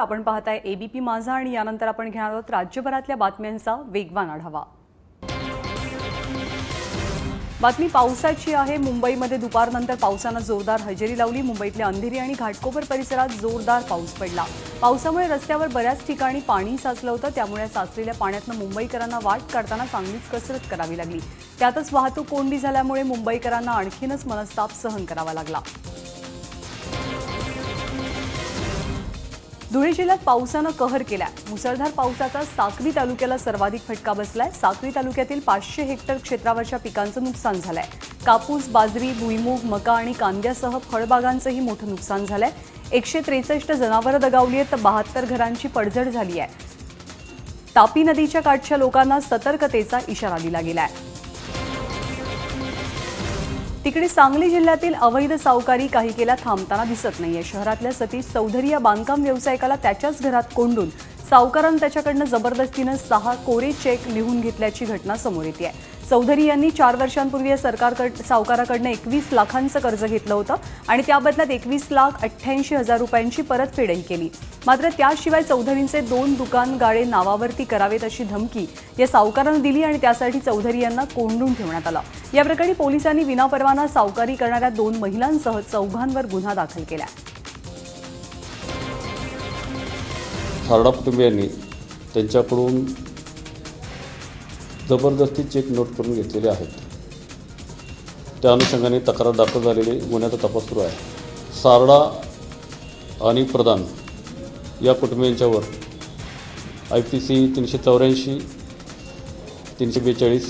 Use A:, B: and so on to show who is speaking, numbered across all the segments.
A: आपण पाहताय. एबीपी माझा आणि यानंतर आपण घेणार आहोत राज्यभरातल्या बातम्यांचा वेगवान आढावा. बातमी पावसाची आहे. मुंबईमध्ये दुपारनंतर पावसानं जोरदार हजेरी लावली. मुंबईतल्या अंधेरी आणि घाटकोपर परिसरात जोरदार पाऊस पडला. पावसामुळे रस्त्यावर बऱ्याच ठिकाणी पाणी साचलं होतं. त्यामुळे साचलेल्या पाण्यातनं मुंबईकरांना वाट काढताना चांगलीच कसरत करावी लागली. त्यातच वाहतूक कोंडी झाल्यामुळे मुंबईकरांना आणखीनच मनस्ताप सहन करावा लागला. धुळे जिल्ह्यात पावसानं कहर केला मुसळधार पावसाचा साक्री तालुक्याला सर्वाधिक फटका बसलाय. साक्री तालुक्यातील पाचशे हेक्टर क्षेत्रावरच्या पिकांचं नुकसान झालंय. कापूस बाजरी भुईमूग मका आणि कांद्यासह फळबागांचंही मोठं नुकसान झालंय. एकशे त्रेसष्ट जनावरं दगावली आहेत तर बहात्तर घरांची पडझड झाली आहे तापी नदीच्या काठच्या लोकांना सतर्कतेचा इशारा दिला गेलाय. तिकडे सांगली जिल्ह्यातील अवैध सावकारी काही केला थांबताना दिसत नाहीये. शहरातल्या सतीश चौधरी या बांधकाम व्यावसायिकाला त्याच्याच घरात कोंडून सावकारानं त्याच्याकडनं जबरदस्तीनं सहा कोरे चेक लिहून घेतल्याची घटना समोर येते आहे. चौधरी यांनी चार वर्षांपूर्वी या सरकारकड सावकाराकडनं एकवीस लाखांचं कर्ज घेतलं होतं आणि त्या बदल्यात एकवीस लाख अठ्ठ्याऐंशी हजार रुपयांची परतफेडही केली. मात्र त्याशिवाय चौधरींचे दोन दुकान गाळे नावावरती करावेत अशी धमकी या सावकारानं दिली आणि त्यासाठी चौधरी यांना कोंडून ठेवण्यात आला. या प्रकरणी पोलिसांनी विनापरवाना सावकारी करणाऱ्या दोन महिलांसह चौघांवर गुन्हा दाखल केला.
B: सारडा कुटुंबियांनी त्यांच्याकडून जबरदस्ती चेक नोट करून घेतलेले आहेत त्या अनुषंगाने तक्रार दाखल झालेली गुन्ह्याचा तपास सुरू आहे. सारडा आणि प्रधान या कुटुंबियांच्यावर आय पी सी तीनशे चौऱ्याऐंशी तीनशे बेचाळीस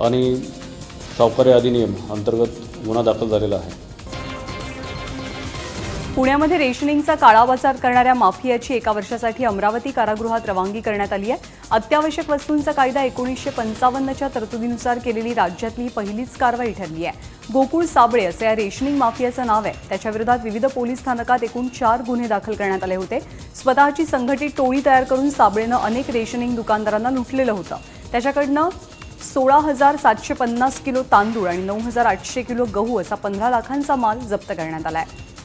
B: आणि सावकारी अधिनियम अंतर्गत गुन्हा दाखल झालेला आहे.
A: पुण्यामध्ये रेशनिंगचा काळाबाजार करणाऱ्या माफियाची एका वर्षासाठी अमरावती कारागृहात रवानगी करण्यात आली आहे. अत्यावश्यक वस्तूंचा कायदा एकोणीसशे पंचावन्नच्या तरतुदीनुसार केलेली राज्यातली पहिलीच कारवाई ठरली आहे. गोकुळ साबळे असं या रेशनिंग माफियाचं नाव आहे. त्याच्याविरोधात विविध पोलीस स्थानकात एकूण चार गुन्हे दाखल करण्यात आले होते. स्वतःची संघटित टोळी तयार करून साबळेनं अनेक रेशनिंग दुकानदारांना लुटलेलं होतं. त्याच्याकडनं सोळा हजार सातशे पन्नास किलो तांदूळ आणि नऊ हजार आठशे किलो गहू असा पंधरा लाखांचा माल जप्त करण्यात आला आहे.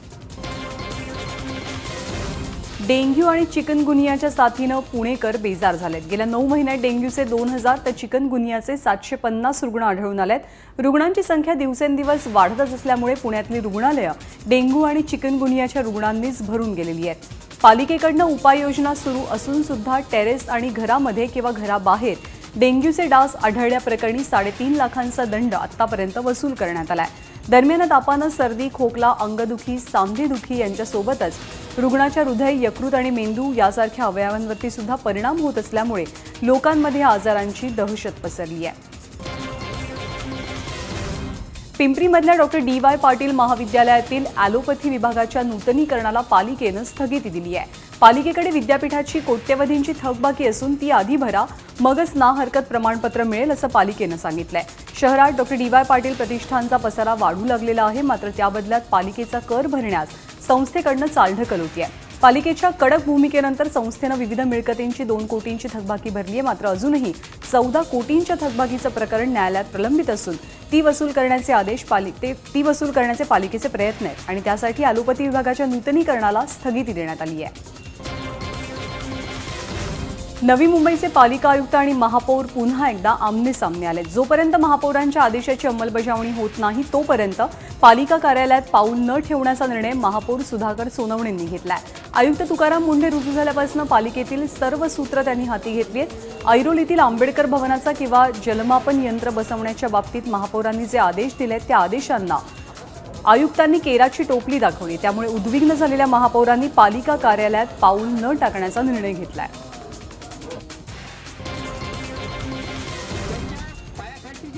A: डेंग्यू आणि चिकनगुनियाच्या साथीनं पुणेकर बेजार झालेत. गेल्या नऊ महिन्यात डेंग्यूचे दोन हजार तर चिकनगुनियाचे सातशे पन्नास रुग्ण आढळून आलेत. रुग्णांची संख्या दिवसेंदिवस वाढतच असल्यामुळे पुण्यातली रुग्णालयं डेंग्यू आणि चिकनगुनियाच्या रुग्णांनीच भरून गेलेली आहेत. पालिकेकडनं उपाययोजना सुरू असून सुद्धा टेरेस आणि घरामध्ये किंवा घराबाहेर डेंग्यूचे डास आढळल्याप्रकरणी साडेतीन लाखांचा दंड आतापर्यंत वसूल करण्यात आलाय. दरम्यान तापानं सर्दी खोकला अंगदुखी सांधेदुखी यांच्यासोबतच रुग्णाच्या हृदय यकृत आणि मेंदू यासारख्या अवयवांवरती सुद्धा परिणाम होत असल्यामुळे लोकांमध्ये या आजारांची दहशत पसरली आहे. पिंपरीमधल्या डॉक्टर डी वाय पाटील महाविद्यालयातील ॲलोपॅथी विभागाच्या नूतनीकरणाला पालिकेनं स्थगिती दिली आहे. पालिकेकडे विद्यापीठाची कोट्यवधींची थकबाकी असून ती आधी भरा मगच ना हरकत प्रमाणपत्र मिळेल असं पालिकेनं सांगितलंय. शहरात डॉक्टर डी वाय पाटील प्रतिष्ठानचा पसारा वाढू लागलेला आहे मात्र त्याबदल्यात पालिकेचा कर भरण्यास संस्थेकडनं चालढकल आहे पालिकेच्या कडक भूमिकेनंतर संस्थेनं विविध मिळकतींची दोन कोटींची थकबाकी भरली आहे. मात्र अजूनही चौदा कोटींच्या थकबाकीचं प्रकरण न्यायालयात प्रलंबित असून ती वसूल करण्याचे आदेश पालिके ते ती वसूल करण्याचे पालिकेचे प्रयत्न आहेत आणि त्यासाठी ॲलोपॅथी विभागाच्या नूतनीकरणाला स्थगिती देण्यात आली आहे. नवी मुंबईचे पालिका आयुक्त आणि महापौर पुन्हा एकदा आमने सामने आले जोपर्यंत महापौरांच्या आदेशाची अंमलबजावणी होत नाही तोपर्यंत पालिका कार्यालयात पाऊल न ठेवण्याचा निर्णय महापौर सुधाकर सोनवणेंनी घेतलाय. आयुक्त तुकाराम मुंढे रुजू झाल्यापासून पालिकेतील सर्व सूत्र त्यांनी हाती घेतली आहेत. ऐरोलीतील आंबेडकर भवनाचा किंवा जलमापन यंत्र बसवण्याच्या बाबतीत महापौरांनी जे आदेश दिले त्या आदेशांना आयुक्तांनी केराची टोपली दाखवली. त्यामुळे उद्विग्न झालेल्या महापौरांनी पालिका कार्यालयात पाऊल न टाकण्याचा निर्णय घेतलाय.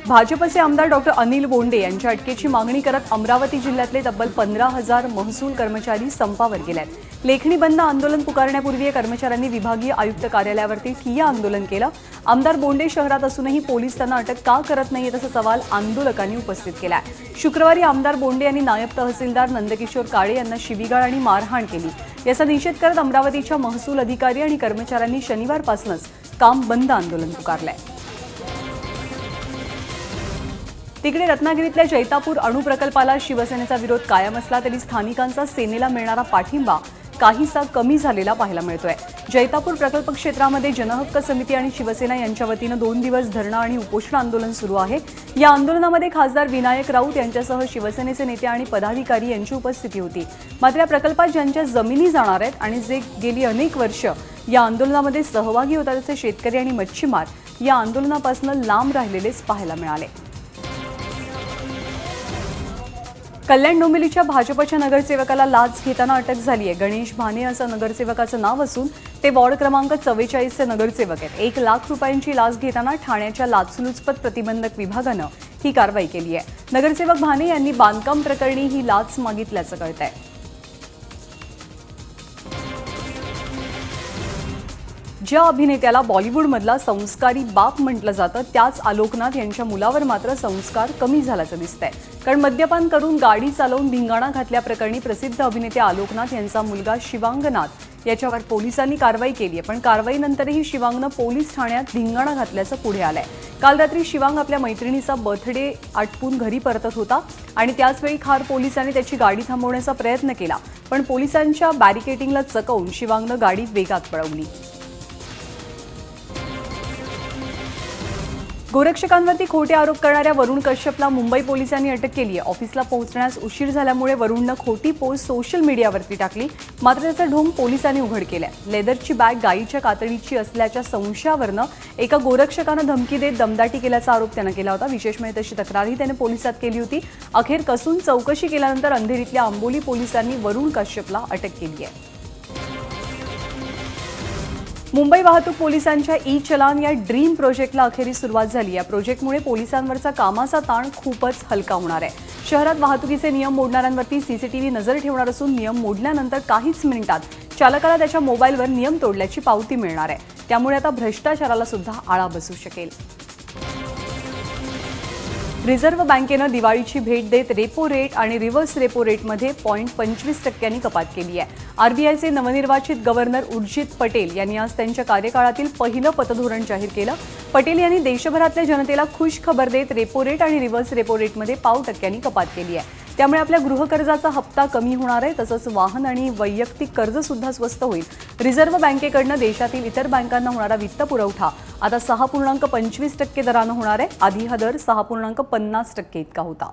A: भाजपचे आमदार डॉक्टर अनिल बोंडे यांच्या अटकेची मागणी करत अमरावती जिल्ह्यातले तब्बल पंधरा हजार महसूल कर्मचारी संपावर गेलेत लेखणी बंद आंदोलन पुकारण्यापूर्वी या कर्मचाऱ्यांनी विभागीय आयुक्त कार्यालयावरती ठिय्या आंदोलन केलं. आमदार बोंडे शहरात असूनही पोलीस त्यांना अटक का करत नाहीत असा सवाल आंदोलकांनी उपस्थित केला शुक्रवारी आमदार बोंडे यांनी नायब तहसीलदार नंदकिशोर काळे यांना शिवीगाळ आणि मारहाण केली. याचा निषेध करत अमरावतीच्या महसूल अधिकारी आणि कर्मचाऱ्यांनी शनिवारपासूनच काम बंद आंदोलन पुकारलंय. तिकडे रत्नागिरीतल्या जैतापूर अणुप्रकल्पाला शिवसेनेचा विरोध कायम असला तरी स्थानिकांचा सेनेला मिळणारा पाठिंबा काहीसा कमी झालेला पाहायला मिळतोय. जैतापूर प्रकल्प क्षेत्रामध्ये जनहक्क समिती आणि शिवसेना यांच्या वतीनं दोन दिवस धरणं आणि उपोषण आंदोलन सुरू आहे. या आंदोलनामध्ये खासदार विनायक राऊत यांच्यासह शिवसेनेचे नेते आणि पदाधिकारी यांची उपस्थिती होती. मात्र या प्रकल्पात ज्यांच्या जमिनी जाणार आहेत आणि जे गेली अनेक वर्ष या आंदोलनामध्ये सहभागी होतात असे शेतकरी आणि मच्छीमार या आंदोलनापासून लांब राहिलेलेच पाहायला मिळाले. कल्याण डोंबिवलीच्या भाजपच्या नगरसेवकाला लाच घेताना अटक झाली आहे गणेश भाने असं नगरसेवकाचं नाव असून ते वॉर्ड क्रमांक चव्वेचाळीसचे नगरसेवक आहेत. एक लाख रुपयांची लाच घेताना ठाण्याच्या लाचलुचपत प्रतिबंधक विभागानं ही कारवाई केली आहे नगरसेवक भाने यांनी बांधकाम प्रकरणी ही लाच मागितल्याचं कळत आहे ज्या अभिनेत्याला बॉलिवूडमधला संस्कारी बाप म्हटलं जातं त्याच आलोकनाथ यांच्या मुलावर मात्र संस्कार कमी झाल्याचं दिसतंय. कारण मद्यपान करून गाडी चालवून धिंगाणा घातल्याप्रकरणी प्रसिद्ध अभिनेते आलोकनाथ यांचा मुलगा शिवांगनाथ याच्यावर पोलिसांनी कारवाई केली आहे. पण कारवाईनंतरही शिवांगनं पोलीस ठाण्यात धिंगाणा घातल्याचं पुढे आलंय. काल रात्री शिवांग आपल्या मैत्रिणीचा बर्थडे आटपून घरी परतत होता आणि त्याचवेळी खार पोलिसांनी त्याची गाडी थांबवण्याचा प्रयत्न केला. पण पोलिसांच्या बॅरिकेटिंगला चकवून शिवांगनं गाडी वेगात पळवली. गोरक्षकांवरती खोटे आरोप करणाऱ्या वरुण कश्यपला मुंबई पोलिसांनी अटक केली आहे ऑफिसला पोहोचण्यास उशीर झाल्यामुळे वरुणनं खोटी पोस्ट सोशल मीडियावरती टाकली. मात्र त्याचा ढोंग पोलिसांनी उघड केलाय. लेदरची बॅग गायीच्या कातडीची असल्याच्या संशयावरनं एका गोरक्षकानं धमकी देत दमदाटी केल्याचा आरोप त्यानं केला होता. विशेष म्हणजे तशी तक्रारही त्याने पोलिसात केली होती. अखेर कसून चौकशी केल्यानंतर अंधेरीतल्या आंबोली पोलिसांनी वरुण कश्यपला अटक केली आहे मुंबई वाहतूक पोलिसांच्या ई चलान या ड्रीम प्रोजेक्टला अखेरीस सुरुवात झाली. या प्रोजेक्टमुळे पोलिसांवरचा कामाचा ताण खूपच हलका होणार आहे. शहरात वाहतुकीचे नियम मोडणाऱ्यांवरती सीसीटीव्ही नजर ठेवणार असून नियम मोडल्यानंतर काहीच मिनिटात चालकाला त्याच्या मोबाईलवर नियम तोडल्याची पावती मिळणार आहे. त्यामुळे आता भ्रष्टाचाराला सुद्धा आळा बसू शकेल. रिझर्व्ह बँकेनं दिवाळीची भेट देत रेपो रेट आणि रिव्हर्स रेपो रेटमध्ये पॉईंट पंचवीस टक्क्यांनी कपात केली आहे. आरबीआयचे नवनिर्वाचित गव्हर्नर उर्जित पटेल यांनी आज त्यांच्या कार्यकाळातील पहिलं पतधोरण जाहीर केलं. पटेल यांनी देशभरातल्या जनतेला खुश खबर देत रेपो रेट आणि रिव्हर्स रेपो रेटमध्ये पाव टक्क्यांनी कपात केली आहे. त्यामुळे आपल्या गृहकर्जाचा हप्ता कमी होणार आहे तसंच वाहन आणि वैयक्तिक कर्ज सुद्धा स्वस्त होईल. रिझर्व्ह बँकेकडनं देशातील इतर बँकांना होणारा वित्त पुरवठा आता सहा पूर्णांक पंचवीस टक्के दरानं होणार आहे. आधी हा दर सहा पूर्णांक पन्नास टक्के इतका होता.